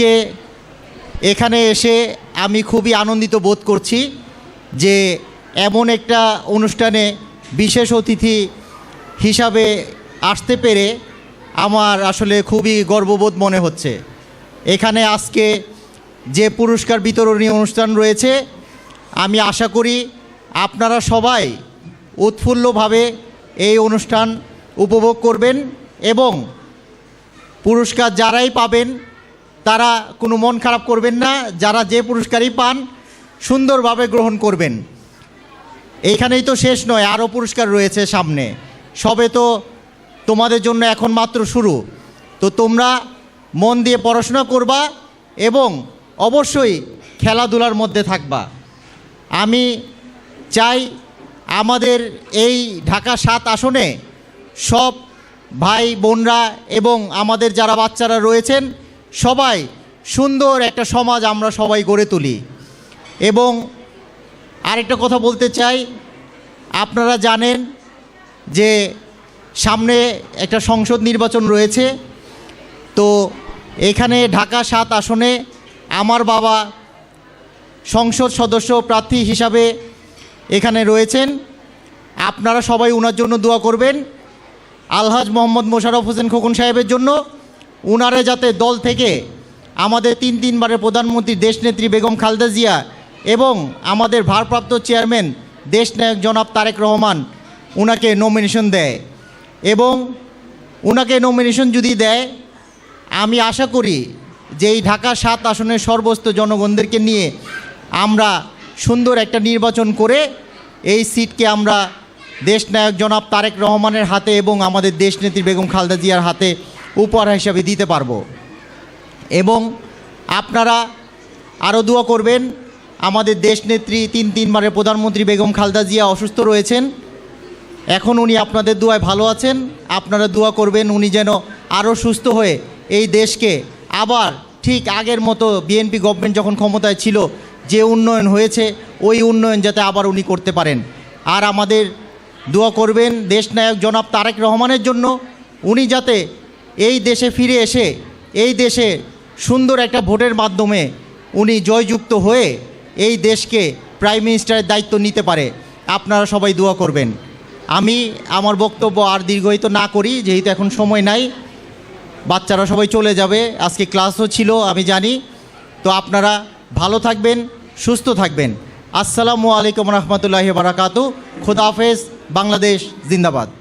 আজকে এখানে এসে আমি খুবই আনন্দিত বোধ করছি যে এমন একটা অনুষ্ঠানে বিশেষ অতিথি হিসাবে আসতে পেরে আমার আসলে খুবই গর্ববোধ মনে হচ্ছে। এখানে আজকে যে পুরস্কার বিতরণী অনুষ্ঠান রয়েছে, আমি আশা করি আপনারা সবাই উৎফুল্লভাবে এই অনুষ্ঠান উপভোগ করবেন এবং পুরস্কার যারাই পাবেন তারা কোনো মন খারাপ করবেন না, যারা যে পুরস্কারই পান, সুন্দরভাবে গ্রহণ করবেন। এইখানেই তো শেষ নয়, আরও পুরস্কার রয়েছে সামনে। সবে তো তোমাদের জন্য এখন মাত্র শুরু। তো তোমরা মন দিয়ে পড়াশোনা করবা এবং অবশ্যই খেলাধুলার মধ্যে থাকবা। আমি চাই আমাদের এই ঢাকা সাত আসনে সব ভাই বোনরা এবং আমাদের যারা বাচ্চারা রয়েছেন সবাই সুন্দর একটা সমাজ আমরা সবাই গড়ে তুলি। এবং আরেকটা কথা বলতে চাই, আপনারা জানেন যে সামনে একটা সংসদ নির্বাচন রয়েছে। তো এখানে ঢাকা সাত আসনে আমার বাবা সংসদ সদস্য প্রার্থী হিসাবে এখানে রয়েছেন। আপনারা সবাই ওনার জন্য দোয়া করবেন। আলহাজ মোহাম্মদ মোশাররফ হোসেন খোকন সাহেবের জন্য। উনারে যাতে দল থেকে আমাদের তিন তিনবারের প্রধানমন্ত্রী দেশনেত্রী বেগম খালেদা জিয়া এবং আমাদের ভারপ্রাপ্ত চেয়ারম্যান দেশনায়ক জনাব তারেক রহমান উনাকে নমিনেশন দেয়। এবং উনাকে নমিনেশন যদি দেয়, আমি আশা করি যে এই ঢাকা সাত আসনের সর্বস্ত জনগণদেরকে নিয়ে আমরা সুন্দর একটা নির্বাচন করে এই সিটকে আমরা দেশনায়ক জনাব তারেক রহমানের হাতে এবং আমাদের দেশনেত্রী বেগম খালেদা জিয়ার হাতে উপহার হিসাবে দিতে পারব। এবং আপনারা আরও দোয়া করবেন, আমাদের দেশনেত্রী তিন তিনবারের প্রধানমন্ত্রী বেগম খালদা জিয়া অসুস্থ রয়েছেন। এখন উনি আপনাদের দোয়ায় ভালো আছেন। আপনারা দোয়া করবেন উনি যেন আরও সুস্থ হয়ে এই দেশকে আবার ঠিক আগের মতো বিএনপি গভর্নমেন্ট যখন ক্ষমতায় ছিল, যে উন্নয়ন হয়েছে, ওই উন্নয়ন যাতে আবার উনি করতে পারেন। আর আমাদের দোয়া করবেন দেশনায়ক জনাব তারেক রহমানের জন্য, উনি যাতে এই দেশে ফিরে এসে, এই দেশে সুন্দর একটা ভোটের মাধ্যমে উনি জয়যুক্ত হয়ে এই দেশকে প্রাইম মিনিস্টারের দায়িত্ব নিতে পারে। আপনারা সবাই দোয়া করবেন। আমি আমার বক্তব্য আর দীর্ঘায়িত না করি, যেহেতু এখন সময় নাই। বাচ্চারা সবাই চলে যাবে। আজকে ক্লাসও ছিল, আমি জানি। তো আপনারা ভালো থাকবেন, সুস্থ থাকবেন। আসসালামু আলাইকুম রহমতুল্লাহি বারাকাতু খুদাফেজ বাংলাদেশ জিন্দাবাদ।